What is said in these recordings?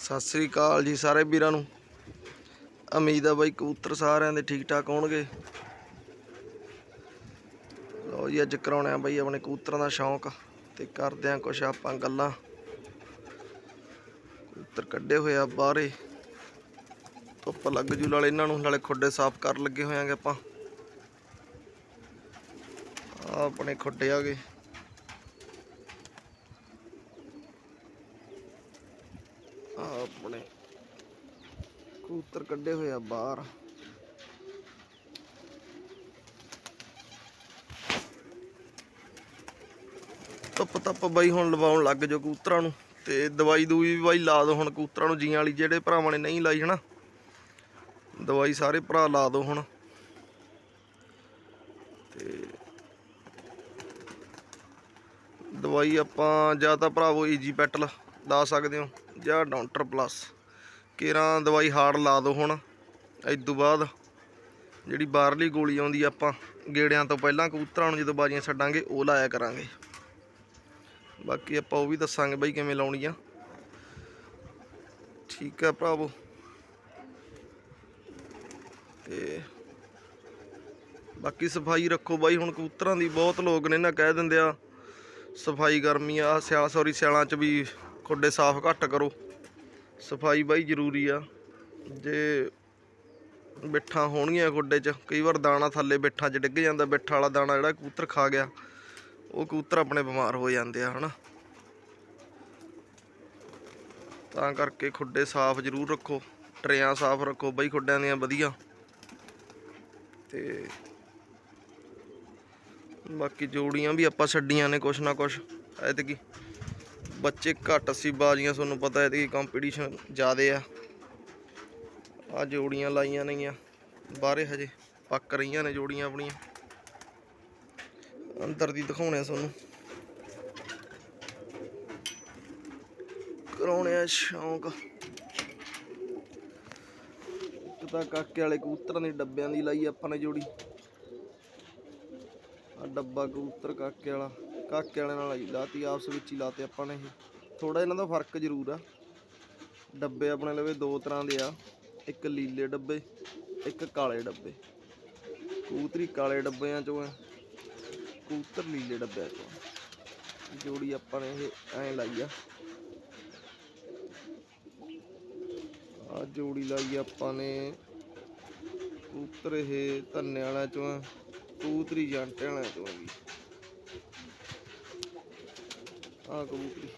ਸਤਿ ਸ੍ਰੀ ਅਕਾਲ ਜੀ ਸਾਰੇ ਵੀਰਾਂ ਨੂੰ। ਉਮੀਦ ਆ ਬਾਈ ਕਬੂਤਰ ਸਾਰਿਆਂ ਦੇ ਠੀਕ ਠਾਕ ਹੋਣਗੇ। ਲਓ ਜੀ, ਅੱਜ ਕਰਾਉਣਾ ਬਾਈ ਆਪਣੇ ਕਬੂਤਰਾਂ ਦਾ ਸ਼ੌਂਕ ਤੇ ਕਰਦੇ ਆ ਕੁਛ ਆਪਾਂ ਗੱਲਾਂ। ਕਬੂਤਰ ਕੱਢੇ ਹੋਏ ਆ ਬਾਹਰੇ। ਧੁੱਪ ਲੱਗ ਜੂ, ਨਾਲੇ ਇਹਨਾਂ ਨੂੰ, ਨਾਲੇ ਖੁੱਡੇ ਸਾਫ਼ ਕਰਨ ਲੱਗੇ ਹੋਇਆਂਗੇ ਆਪਾਂ। ਆਪਣੇ ਖੁੱਡੇ ਆ ਗਏ ਆਹ ਆਪਣੇ ਕਬੂਤਰ ਕੱਢੇ ਹੋਏ ਆ ਬਾਹਰ। ਧੁੱਪ ਧੱਪ ਬਾਈ ਹੁਣ ਲਵਾਉਣ ਲੱਗ ਜੋ ਕਬੂਤਰਾਂ ਨੂੰ ਤੇ ਦਵਾਈ ਦੂਈ ਵੀ ਬਾਈ ਲਾ ਦੋ ਹੁਣ ਕਬੂਤਰਾਂ ਨੂੰ ਜੀਆਂ ਵਾਲੀ, ਜਿਹੜੇ ਭਰਾਵਾਂ ਨੇ ਨਹੀਂ ਲਾਈ ਹਨਾ। ਦਵਾਈ ਸਾਰੇ ਭਰਾ ਲਾ ਦੋ ਹੁਣ। ਤੇ ਦਵਾਈ ਆਪਾਂ ਜਾਂ ਤਾਂ ਭਰਾਵੋ ਈਜੀ ਪੈਟਲ ਲਾ ਸਕਦੇ ਹੋ ਜਾਂ ਡਾਉਂਟਰ ਪਲੱਸ ਕੇਰਾਂ ਦਵਾਈ ਹਾਰਡ ਲਾ ਦੋ ਹੁਣ। ਇਦੋਂ ਬਾਅਦ ਜਿਹੜੀ ਬਾਹਰਲੀ ਗੋਲੀ ਆਉਂਦੀ ਆਪਾਂ ਗੇੜਿਆਂ ਤੋਂ ਪਹਿਲਾਂ ਕਬੂਤਰਾਂ ਨੂੰ ਜਦੋਂ ਬਾਜੀਆਂ ਛੱਡਾਂਗੇ, ਉਹ ਲਾਇਆ ਕਰਾਂਗੇ। ਬਾਕੀ ਆਪਾਂ ਉਹ ਵੀ ਦੱਸਾਂਗੇ ਬਈ ਕਿਵੇਂ ਲਾਉਣੀ ਆ। ਠੀਕ ਆ ਭਰਾਵੋ। ਤੇ ਬਾਕੀ ਸਫ਼ਾਈ ਰੱਖੋ ਬਾਈ, ਹੁਣ ਕਬੂਤਰਾਂ ਦੀ ਬਹੁਤ ਲੋਕ ਨੇ ਨਾ ਕਹਿ ਦਿੰਦੇ ਆ। ਸਫ਼ਾਈ ਗਰਮੀ ਆ, ਸਿਆਲ, ਸੌਰੀ ਸਿਆਲਾਂ ਚ ਵੀ ਖੋਡੇ ਸਾਫ਼ ਘੱਟ ਕਰੋ। ਸਫ਼ਾਈ ਬਾਈ ਜ਼ਰੂਰੀ ਆ। ਜੇ ਬਿੱਠਾਂ ਹੋਣਗੀਆਂ ਖੁੱਡੇ 'ਚ, ਕਈ ਵਾਰ ਦਾਣਾ ਥੱਲੇ ਬਿੱਠਾਂ 'ਚ ਡਿੱਗ ਜਾਂਦਾ ਬਿੱਠਾ ਵਾਲਾ ਦਾਣਾ ਜਿਹੜਾ ਕਬੂਤਰ ਖਾ ਗਿਆ, ਉਹ ਕਬੂਤਰ ਆਪਣੇ ਬਿਮਾਰ ਹੋ ਜਾਂਦੇ ਆ, ਹਨਾ। ਤਾਂ ਕਰਕੇ ਖੁੱਡੇ ਸਾਫ਼ ਜ਼ਰੂਰ ਰੱਖੋ, ਟਰੇਆਂ ਸਾਫ਼ ਰੱਖੋ ਬਈ ਖੁੱਡਿਆਂ ਦੀਆਂ, ਵਧੀਆ। ਤੇ ਬਾਕੀ ਜੋੜੀਆਂ ਵੀ ਆਪਾਂ ਛੱਡੀਆਂ ਨੇ ਕੁਛ ਨਾ ਕੁਛ, ਐਤਕੀ। ਬੱਚੇ ਘੱਟ ਸੀ, ਬਾਜ਼ੀਆਂ ਤੁਹਾਨੂੰ ਪਤਾ ਐਤਕੀ ਕੰਪੀਟੀਸ਼ਨ ਜ਼ਿਆਦੇ ਆ। ਆ ਜੋੜੀਆਂ ਲਾਈਆਂ ਨੇਗੀਆਂ, ਬਾਹਰੇ ਹਜੇ ਪੱਕ ਰਹੀਆਂ ਨੇ ਜੋੜੀਆਂ ਆਪਣੀਆਂ। ਅੰਦਰ ਦੀ ਦਿਖਾਉਣੇ ਆ ਤੁਹਾਨੂੰ। ਕਰਾਉਣੇ ਆ ਸ਼ੌਂਕ। ਇੱਕ ਤਾਂ ਕਾਕੇ ਵਾਲੇ ਕਬੂਤਰਾਂ ਦੇ ਡੱਬਿਆਂ ਦੀ ਲਾਈ ਆਪਾਂ ਨੇ ਜੋੜੀ। ਆ ਡੱਬਾ ਕਬੂਤਰ ਕਾਕੇ ਵਾਲਾ। ਕਾਕੇ ਵਾਲੇ ਨਾਲ ਹੀ ਲਾਤੀ ਆਪਸ ਵਿੱਚ ਹੀ ਲਾਤੇ ਆਪਾਂ ਨੇ ਇਹ। ਥੋੜਾ ਇਹਨਾਂ ਦਾ ਫ਼ਰਕ ਜ਼ਰੂਰ ਆ। ਡੱਬੇ ਆਪਣੇ ਲਵੇ ਦੋ ਤਰ੍ਹਾਂ ਦੇ ਆ। ਇੱਕ ਲੀਲੇ ਡੱਬੇ, ਇੱਕ ਕਾਲੇ ਡੱਬੇ। ਕੂਤਰੀ ਕਾਲੇ ਡੱਬਿਆਂ ਚੋਂ ਹੈ ਕੂਤਰ ਲੀਲੇ ਡੱਬਿਆਂ ਚੋਂ ਆ। ਜੋੜੀ ਆਪਾਂ ਨੇ ਇਹ ਐਂ ਲਾਈ ਆ। ਆ ਜੋੜੀ ਲਾਈ ਆਪਾਂ ਨੇ ਕੂਤਰ ਇਹ ਧੰਨੇ ਵਾਲਿਆਂ ਚੋਂ ਆ, ਕਬੂਤਰੀ ਜਾਂਟੇ ਵਾਲਿਆਂ ਚੋਂ ਆ ਵੀ ਆ ਕਬੂਤਰੀ।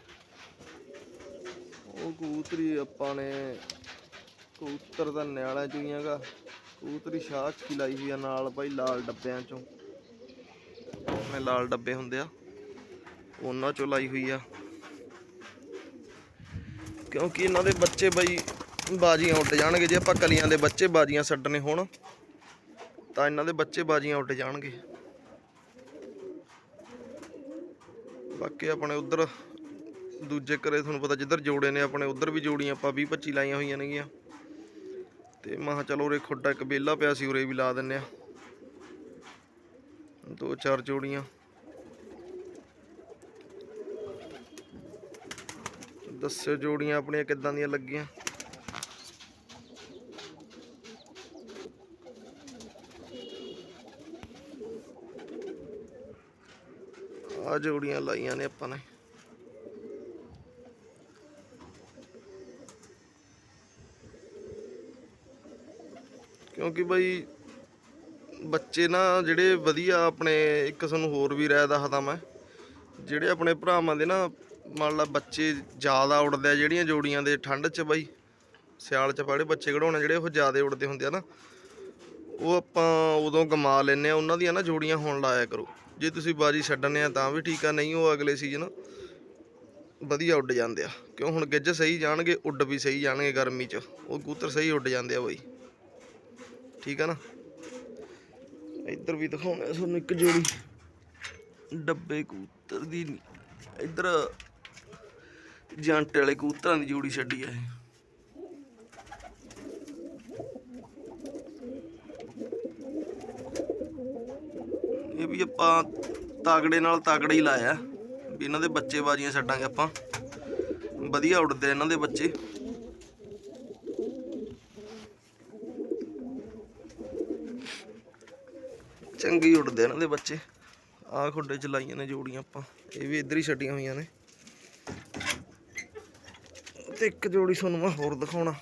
ਉਹ ਕਬੂਤਰੀ ਆਪਾਂ ਨੇ ਕਬੂਤਰ ਦਾ ਵਾਲਿਆਂ ਚੋਂ ਹੀ ਹੈਗਾ। ਕਬੂਤਰੀ ਸ਼ਾਹ ਕੀ ਲਾਈ ਹੋਈ ਆ ਨਾਲ ਭਾਈ ਲਾਲ ਡੱਬਿਆਂ ਚੋਂ। ਆਪਣੇ ਲਾਲ ਡੱਬੇ ਹੁੰਦੇ ਆ। ਉਹਨਾਂ ਚੋਂ ਲਾਈ ਹੋਈ ਆ। ਕਿਉਂਕਿ ਇਹਨਾਂ ਦੇ ਬੱਚੇ ਬਈ ਬਾਜੀਆਂ ਉੱਡ ਜਾਣਗੇ। ਜੇ ਆਪਾਂ ਕਲੀਆਂ ਦੇ ਬੱਚੇ ਬਾਜੀਆਂ ਛੱਡਣੇ ਹੋਣ, ਤਾਂ ਇਹਨਾਂ ਦੇ ਬੱਚੇ ਬਾਜੀਆਂ ਉੱਡ ਜਾਣਗੇ। ਬਾਕੀ ਆਪਣੇ ਉਧਰ ਦੂਜੇ ਘਰੇ ਤੁਹਾਨੂੰ ਪਤਾ ਜਿੱਧਰ ਜੋੜੇ ਨੇ, ਆਪਣੇ ਉਧਰ ਵੀ ਜੋੜੀਆਂ ਆਪਾਂ 20 25 ਲਾਈਆਂ ਹੋਈਆਂ ਨੇਗੀਆਂ। ਤੇ ਮੈਂ ਕਿਹਾ ਚਲੋ ਉਰੇ ਖੁੱਡਾ ਇੱਕ ਬੇਲਾ ਪਿਆ ਸੀ, ਉਰੇ ਵੀ ਲਾ ਦਿੰਨੇ ਆ। ਦੋ ਚਾਰ ਜੋੜੀਆਂ। ਦੱਸਿਓ ਜੋੜੀਆਂ ਆਪਣੀਆਂ ਕਿੱਦਾਂ ਦੀਆਂ ਲੱਗੀਆਂ। ਆ ਜੋੜੀਆਂ ਲਾਈਆਂ ਨੇ ਆਪਾਂ ਨੇ। ਕਿਉਂਕਿ ਬਈ ਬੱਚੇ ਨਾ ਜਿਹੜੇ ਵਧੀਆ ਆਪਣੇ, ਇੱਕ ਤੁਹਾਨੂੰ ਹੋਰ ਵੀ ਰਾਇ ਦੱਸਦਾ ਮੈਂ, ਜਿਹੜੇ ਆਪਣੇ ਭਰਾਵਾਂ ਦੇ ਨਾ, ਮੰਨ ਲਾ ਬੱਚੇ ਜ਼ਿਆਦਾ ਉੜਦੇ ਆ ਜਿਹੜੀਆਂ ਜੋੜੀਆਂ ਦੇ ਠੰਡ 'ਚ ਬਾਈ, ਸਿਆਲ 'ਚ ਪਾੜੇ ਬੱਚੇ ਕਢਾਉਣੇ ਜਿਹੜੇ ਉਹ ਜ਼ਿਆਦਾ ਉੜਦੇ ਹੁੰਦੇ ਆ ਨਾ, ਉਹ ਆਪਾਂ ਉਦੋਂ ਗਮਾ ਲੈਨੇ ਆ, ਉਹਨਾਂ ਦੀਆਂ ਨਾ ਜੋੜੀਆਂ ਹੁਣ ਲਾਇਆ ਕਰੋ। ਜੇ ਤੁਸੀਂ ਬਾਜੀ ਛੱਡਣੇ ਆ ਤਾਂ ਵੀ ਠੀਕ ਆ, ਨਹੀਂ ਉਹ ਅਗਲੇ ਸੀਜ਼ਨ ਵਧੀਆ ਉੱਡ ਜਾਂਦੇ ਆ। ਕਿਉਂ ਹੁਣ ਗਿੱਜ ਸਹੀ ਜਾਣਗੇ, ਉੱਡ ਵੀ ਸਹੀ ਜਾਣਗੇ ਗਰਮੀ 'ਚ। ਉਹ ਕੂਤਰ ਸਹੀ ਉੱਡ ਜਾਂਦੇ ਆ ਬਈ। ਠੀਕ ਆ ਨਾ? ਇੱਧਰ ਵੀ ਦਿਖਾਉਣਾ ਤੁਹਾਨੂੰ ਇੱਕ ਜੋੜੀ। ਡੱਬੇ ਕੂਤਰ ਦੀ ਇੱਧਰ ਜਾਂਟੇ ਵਾਲੇ ਕੂਤਰਾਂ ਦੀ ਜੋੜੀ ਛੱਡੀ ਆ ਇਹ। ਵੀ ਆਪਾਂ ਤਾਗੜੇ ਨਾਲ ਤਾਗੜਾ ਹੀ ਲਾਇਆ। ਵੀ ਇਹਨਾਂ ਦੇ ਬੱਚੇ ਬਾਜੀਆਂ ਛੱਡਾਂਗੇ ਆਪਾਂ। ਵਧੀਆ ਉੱਡਦੇ ਇਹਨਾਂ ਦੇ ਬੱਚੇ। ਚੰਗੀ ਉੱਡਦੇ ਇਹਨਾਂ ਦੇ ਬੱਚੇ। ਆਹ ਖੁੱਡੇ ਚ ਲਾਈਆਂ ਨੇ ਜੋੜੀਆਂ ਆਪਾਂ। ਇਹ ਵੀ ਇੱਧਰ ਹੀ ਛੱਡੀਆਂ ਹੋਈਆਂ ਨੇ। ਤੇ ਇੱਕ ਜੋੜੀ ਤੁਹਾਨੂੰ ਮੈਂ ਹੋਰ ਦਿਖਾਉਣਾ।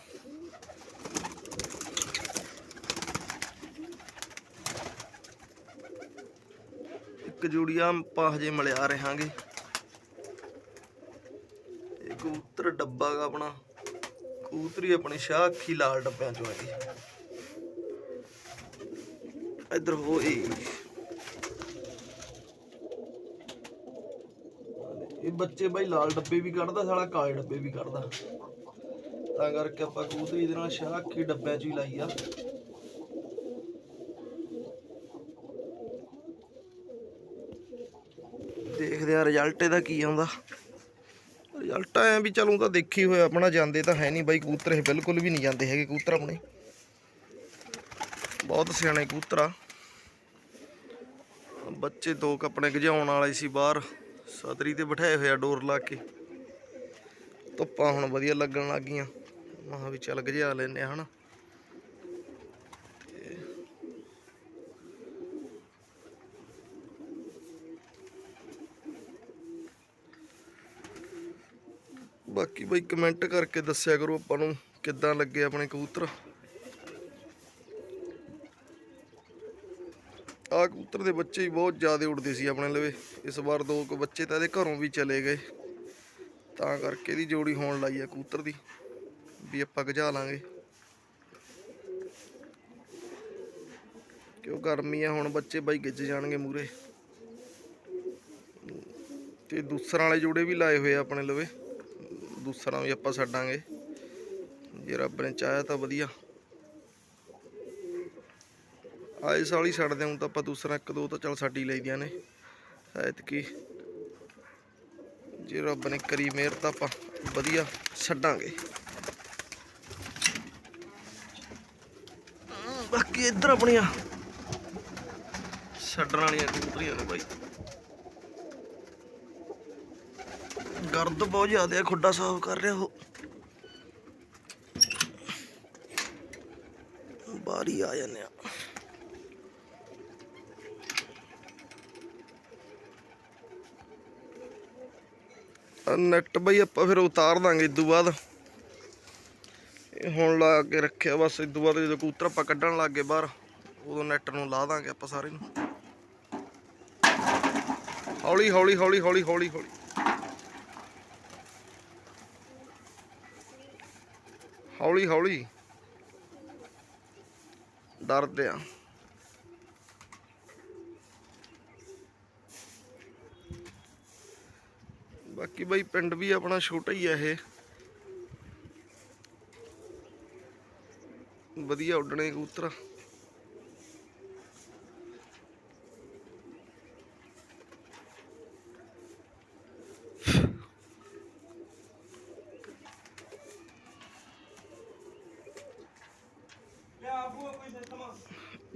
ਇੱਕ ਜੋੜੀ ਆਪਾਂ ਹਜੇ ਮਿਲਿਆ ਰਹਾਂਗੇ। ਇਹ ਕਬੂਤਰ ਡੱਬਾ ਗਾ ਆਪਣਾ। ਕਬੂਤਰੀ ਆਪਣੀ ਸ਼ਾਹ ਅੱਖੀ ਲਾਲ ਡੱਬਿਆਂ ਚੋਂ ਹੈਗੀ। ਇੱਧਰ ਹੋਏ ਇਹ ਬੱਚੇ ਬਾਈ ਲਾਲ ਡੱਬੇ ਵੀ ਕੱਢਦਾ, ਸਾਲਾ ਕਾਲੇ ਡੱਬੇ ਵੀ ਕੱਢਦਾ। ਤਾਂ ਕਰਕੇ ਆਪਾਂ ਕਬੂਤਰੀ ਦੇ ਨਾਲ ਸ਼ਾਹ ਅੱਖੀ ਡੱਬਿਆਂ ਚ ਹੀ ਲਾਈ ਆ। ਦੇਖਦੇ ਆ ਰਿਜ਼ਲਟ ਇਹਦਾ ਕੀ ਆਉਂਦਾ। ਰਿਜ਼ਲਟ ਐ ਵੀ ਚਲੋ ਤਾਂ ਦੇਖੀ ਹੋਇਆ ਆਪਣਾ ਜਾਂਦੇ ਤਾਂ ਹੈ ਨਹੀਂ ਬਾਈ ਕਬੂਤਰ ਇਹ ਬਿਲਕੁਲ ਵੀ ਨਹੀਂ ਜਾਂਦੇ ਹੈਗੇ ਕਬੂਤਰ ਆਪਣੇ। ਬਹੁਤ ਸਿਆਣੇ ਕਬੂਤਰ ਆ। ਬੱਚੇ ਦੋ ਕੱਪੜੇ ਗਜਾਉਣ ਵਾਲੇ ਸੀ ਬਾਹਰ, ਸਤਰੀ ਤੇ ਬਿਠਾਏ ਹੋਇਆ ਡੋਰ ਲਾ ਕੇ। ਧੁੱਪਾਂ ਹੁਣ ਵਧੀਆ ਲੱਗਣ ਲੱਗ ਗਈਆਂ। ਮਹਾ ਵੀ ਚੱਲ ਗਜਾ ਲੈਨੇ ਆ ਹਨਾ। ਬਾਕੀ ਬਈ ਕਮੈਂਟ ਕਰਕੇ ਦੱਸਿਆ ਕਰੋ ਆਪਾਂ ਨੂੰ ਕਿੱਦਾਂ ਲੱਗੇ ਆਪਣੇ ਕਬੂਤਰ। ਆ ਕਬੂਤਰ ਦੇ ਬੱਚੇ ਹੀ ਬਹੁਤ ਜ਼ਿਆਦਾ ਉੱਡਦੇ ਸੀ ਆਪਣੇ ਲਵੇ। ਇਸ ਵਾਰ ਦੋ ਕੁ ਬੱਚੇ ਤਾਂ ਇਹਦੇ ਘਰੋਂ ਵੀ ਚਲੇ ਗਏ। ਤਾਂ ਕਰਕੇ ਇਹਦੀ ਜੋੜੀ ਹੋਣ ਲਾਈ ਆ ਕਬੂਤਰ ਦੀ। ਵੀ ਆਪਾਂ ਗਜਾ ਲਾਂਗੇ। ਕਿਉਂ ਗਰਮੀ ਆ, ਹੁਣ ਬੱਚੇ ਬਾਈ ਗਿੱਜ ਜਾਣਗੇ ਮੂਰੇ ਤੇ ਦੂਸਰਾਂ ਵਾਲੇ ਜੋੜੇ ਵੀ ਲਾਏ ਹੋਏ ਆ ਆਪਣੇ ਲਵੇ। ਦੂਸਰਾ ਵੀ ਆਪਾਂ ਛੱਡਾਂਗੇ। ਜੇ ਰੱਬ ਨੇ ਚਾਹਿਆ ਤਾਂ ਵਧੀਆ। ਆਏ ਸਾਲ ਹੀ ਛੱਡਦੇ ਹਾਂ ਤਾਂ ਆਪਾਂ ਦੂਸਰਾ ਇੱਕ ਦੋ ਤਾਂ ਚੱਲ ਸਾਡੀ ਲਈਦੀਆਂ ਨੇ। ਐਤਕੀ ਜੇ ਰੱਬ ਨੇ ਕਰੀ ਮਿਹਰ ਤਾਂ ਆਪਾਂ ਵਧੀਆ ਛੱਡਾਂਗੇ। ਬਾਕੀ ਇੱਧਰ ਆਪਣੀਆਂ ਛੱਡਣ ਵਾਲੀਆਂ ਕਬੂਤਰੀਆਂ ਨੇ ਬਾਈ। ਗਰਦ ਬਹੁਤ ਜ਼ਿਆਦਾ ਆ, ਖੁੱਡਾ ਸਾਫ਼ ਕਰ ਰਿਹਾ ਉਹ। ਬਾਹਰ ਹੀ ਆ ਜਾਂਦੇ ਆ। ਆਹ ਨੈਟ ਬਈ ਆਪਾਂ ਫਿਰ ਉਤਾਰ ਦਾਂਗੇ ਇਦੋਂ ਬਾਅਦ। ਇਹ ਹੁਣ ਲਾ ਕੇ ਰੱਖਿਆ, ਬਸ ਇਦੋਂ ਬਾਅਦ ਜਦੋਂ ਕਬੂਤਰ ਆਪਾਂ ਕੱਢਣ ਲੱਗ ਗਏ ਬਾਹਰ, ਉਦੋਂ ਨੈਟ ਨੂੰ ਲਾ ਦਾਂਗੇ ਆਪਾਂ ਸਾਰੇ ਨੂੰ। ਹੌਲੀ ਹੌਲੀ ਹੌਲੀ ਹੌਲੀ ਹੌਲੀ ਹੌਲੀ। ਹੌਲੀ ਹੌਲੀ ਡਰਦੇ ਆ। ਬਾਕੀ ਬਾਈ ਪਿੰਡ ਵੀ ਆਪਣਾ ਛੋਟਾ ਹੀ ਆ ਇਹ। ਵਧੀਆ ਉੱਡਣੇ ਕਬੂਤਰ।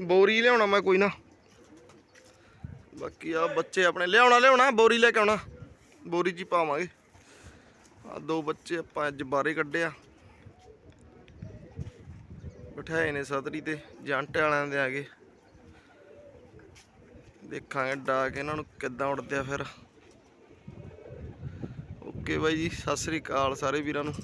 ਬੋਰੀ ਲਿਆਉਣਾ ਮੈਂ ਕੋਈ ਨਾ। ਬਾਕੀ ਆ ਬੱਚੇ ਆਪਣੇ ਲਿਆਉਣਾ ਲਿਆਉਣਾ, ਬੋਰੀ ਲੈ ਕੇ ਆਉਣਾ। ਬੋਰੀ 'ਚ ਹੀ ਪਾਵਾਂਗੇ। ਆ ਦੋ ਬੱਚੇ ਆਪਾਂ ਅੱਜ ਬਾਹਰੇ ਕੱਢਿਆ ਬਿਠਾਏ ਨੇ ਸਤਰੀ ਤੇ, ਜੰਟ ਵਾਲਿਆਂ ਦੇ ਆ ਗਏ ਦੇਖਾਂਗੇ ਡਾ ਕੇ ਇਹਨਾਂ ਨੂੰ ਕਿੱਦਾਂ ਉੜਦੇ ਆ ਫਿਰ। ਓਕੇ ਬਾਈ ਜੀ, ਸਤਿ ਸ੍ਰੀ ਅਕਾਲ ਸਾਰੇ ਵੀਰਾਂ ਨੂੰ।